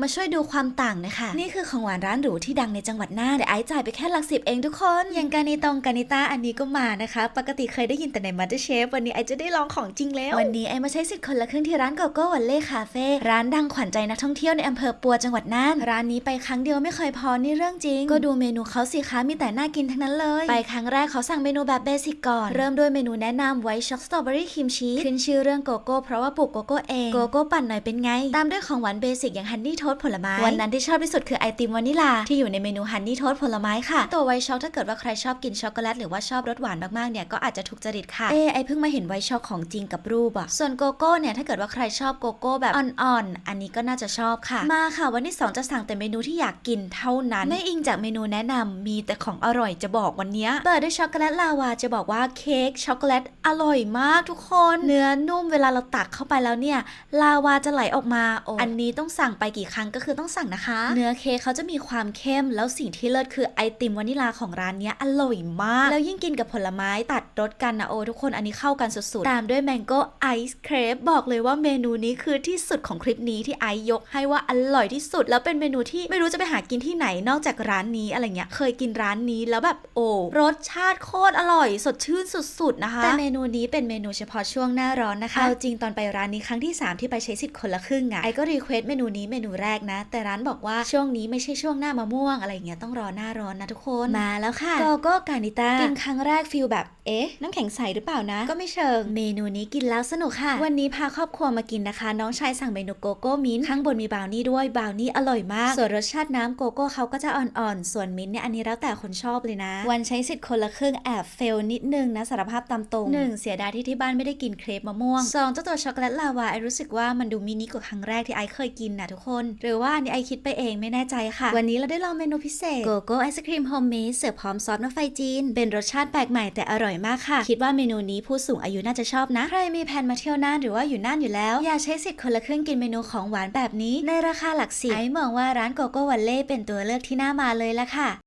มาช่วยดูความต่างนะคะ นี่คือของหวานร้านหรูที่ดังในจังหวัดน่านแต่ไอซ์จ่ายไปแค่หลักสิบเองทุกคน อย่างกานิตองกานิต้าอันนี้ก็มานะคะ ปกติเคยได้ยินแต่ในมัตเตอร์เชฟวันนี้ไอซ์จะได้ลองของจริงแล้ว วันนี้ไอซ์มาใช้สิทธิ์คนละครึ่งที่ร้านโกโก้วันเล่คาเฟ่ร้านดังขวัญใจนักท่องเที่ยวในอำเภอปัวจังหวัดน่าน ร้านนี้ไปครั้งเดียวไม่เคยพอนี่เรื่องจริง ก็ดูเมนูเขาสิคะมีแต่น่ากินทั้งนั้นเลย ไปครั้งแรกเขาสั่งเมนูแบบเบสิกก่อน เริ่มด้วยเมนูแนะนำไวท์ช็อกสตรอเบอรี่ครีมชีสขึ้นชื่อเรื่องโกโก้เพราะว่าปลูกโกโก้เองโกโก้ปั่นหน่อยเป็นไง ตามด้วยของหวานเบสิกอย่างฮันนี่โทสผลไม้ วันนั้นที่ชอบที่สุดคือไอติมวานิลา ที่อยู่ในเมนูฮันนี่โทสผลไม้ค่ะ ตัวไวท์ช็อกถ้าเกิดว่าใครชอบกินช็อกโกแลตหรือว่าชอบรสหวานมากๆเนี่ยก็อาจจะถูกจริตค่ะ เอไอเพิ่งมาเห็นไวท์ช็อกของจริงกับรูปอะส่วนโกโก้เนี่ยถ้าเกิดว่าใครชอบโกโก้แบบอ่อนๆอันนี้ก็น่าจะชอบค่ะ มาค่ะ วันที่สองจะสั่งแต่เมนูที่อยากกินเท่านั้น ไม่อิงจากเมนูแนะนำมีแต่ของอร่อยจะบอกวันเนี้ยเปิดด้วยช็อกโกแลตลาวาจะบอกว่าเค้กช็อกโกแลตอร่อยมากทุกคน เนื้อนุ่มเวลาเราตักเข้าไปแล้วเนี่ยลาวาจะไหลออกมาโอ้อันนี้ต้องสั่งไปกี่ครั้งก็คือต้องสั่งนะคะ เนื้อเค้กเขาจะมีความเข้ม แล้วสิ่งที่เลิศคือไอติมวานิลาของร้านเนี้ยอร่อยมาก แล้วยิ่งกินกับผลไม้ตัดรสกันนะโอ้ทุกคนอันนี้เข้ากันสุดๆ ตามด้วยแมงโก้ไอซ์เครปบอกเลยว่าเมนูนี้คือที่สุดของคลิปนี้ที่ไอซ์ยกให้ว่าอร่อยที่สุด แล้วเป็นเมนูที่ไม่รู้จะไปหากินที่ไหนนอกจากร้านนี้อะไรเงี้ยเคยกินร้านนี้แล้วแบบโอ้รสชาติโคตรอร่อย สดชื่นสุดๆนะคะแต่เมนูนี้เป็นเมนูเฉพาะช่วงหน้าร้อนนะคะเอาจริงตอนไปร้านนี้ครั้งที่ 3 ที่ไปใช้สิทธิ์คนละครึ่งอะไอก็รีเควสเมนูนี้เมนูแรกนะ แต่ร้านบอกว่าช่วงนี้ไม่ใช่ช่วงหน้ามะม่วงอะไรเงี้ยต้องรอหน้าร้อนนะทุกคนมาแล้วค่ะโกโก้กานิต้ากินครั้งแรกฟิลแบบเอ๊ะน้ำแข็งใสหรือเปล่านะ ก็ไม่เชิง เมนูนี้กินแล้วสนุกค่ะ วันนี้พาครอบครัวมากินนะคะ น้องชายสั่งเมนูโกโก้มิ้นท์ข้างบนมีบราวนี่ด้วยบราวนี่อร่อยมาก ส่วนรสชาติน้ำโกโก้เขาก็จะอ่อนๆ ส่วนมิ้นท์เนี่ยอันนี้แล้วแต่คนชอบเลยนะ วันใช้สิทธิ์คนละครึ่งแอบเฟลนิดนึงนะสารภาพตามตรงหนึ่งเสียดายที่ที่บ้านไม่ได้กินเครปมะม่วงสองเจ้าตัวช็อกโกแลตลาวาไอรู้สึกว่ามันดูมินิกว่าครั้งแรกที่ไอเคยกินนะทุกคนหรือว่าอันนี้ไอคิดไปเองไม่แน่ใจค่ะ วันนี้เราได้ลองเมนูพิเศษโกโก้ไอศครีมโฮมเมดเสิร์ฟพร้อมซอสมะไฟจีน เป็นรสชาติแปลกใหม่แต่อร่อยมากค่ะ คิดว่าเมนูนี้ผู้สูงอายุน่าจะชอบนะ ใครมีแผนมาเที่ยวน่านหรือว่าอยู่น่านอยู่แล้ว อยากใช้สิทธิ์คนละครึ่งกินเมนูของหวานแบบนี้ ในราคาหลักสิบไอมองว่าร้านโกโก้วันเล่เป็นตัวเลือกที่น่ามาเลยละค่ะ